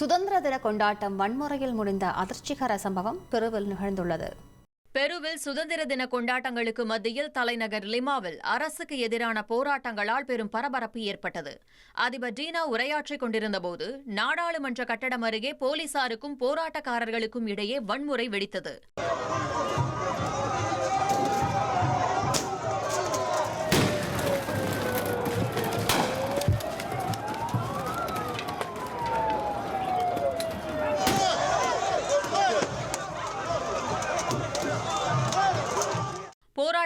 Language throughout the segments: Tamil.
சுதந்திர தின கொண்டாட்டம் வன்முறையில் முடிந்த அதிர்ச்சிகர சம்பவம் பெருவில் நிகழ்ந்துள்ளது. பெருவில் சுதந்திர தின கொண்டாட்டங்களுக்கு மத்தியில் தலைநகர் லிமாவில் அரசுக்கு எதிரான போராட்டங்களால் பெரும் பரபரப்பு ஏற்பட்டது. அதிபர் டீனா உரையாற்றிக் கொண்டிருந்தபோது நாடாளுமன்ற கட்டடம் அருகே போலீசாருக்கும் போராட்டக்காரர்களுக்கும் இடையே வன்முறை வெடித்தது.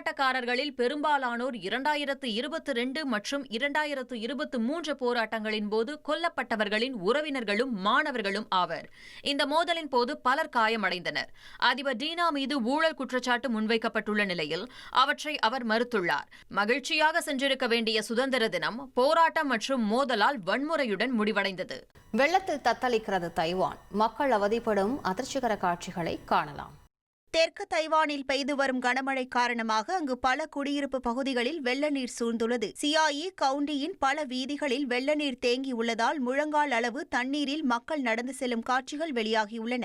போராட்டக்காரர்களில் பெரும்பாலானோர் இரண்டாயிரத்து இருபத்தி ரெண்டு மற்றும் இரண்டாயிரத்து இருபத்தி மூன்று போராட்டங்களின் போது கொல்லப்பட்டவர்களின் உறவினர்களும் மாணவர்களும் ஆவர். இந்த மோதலின் போது பலர் காயமடைந்தனர். அதிபர் டீனா மீது ஊழல் குற்றச்சாட்டு முன்வைக்கப்பட்டுள்ள நிலையில் அவற்றை அவர் மறுத்துள்ளார். மகிழ்ச்சியாக சென்றிருக்க வேண்டிய சுதந்திர தினம் போராட்டம் மற்றும் மோதலால் வன்முறையுடன் முடிவடைந்தது. வெள்ளத்தில் தத்தளிக்கிறது தைவான். மக்கள் அவதிப்படும் அதிர்ச்சிகர காட்சிகளை காணலாம். தெற்கு தைவானில் பெய்து வரும் கனமழை காரணமாக அங்கு பல குடியிருப்பு பகுதிகளில் வெள்ள நீர் சூழ்ந்துள்ளது. சியாயி கவுண்டியின் பல வீதிகளில் வெள்ள நீர் தேங்கியுள்ளதால் முழங்கால் அளவு தண்ணீரில் மக்கள் நடந்து செல்லும் காட்சிகள் வெளியாகியுள்ளன.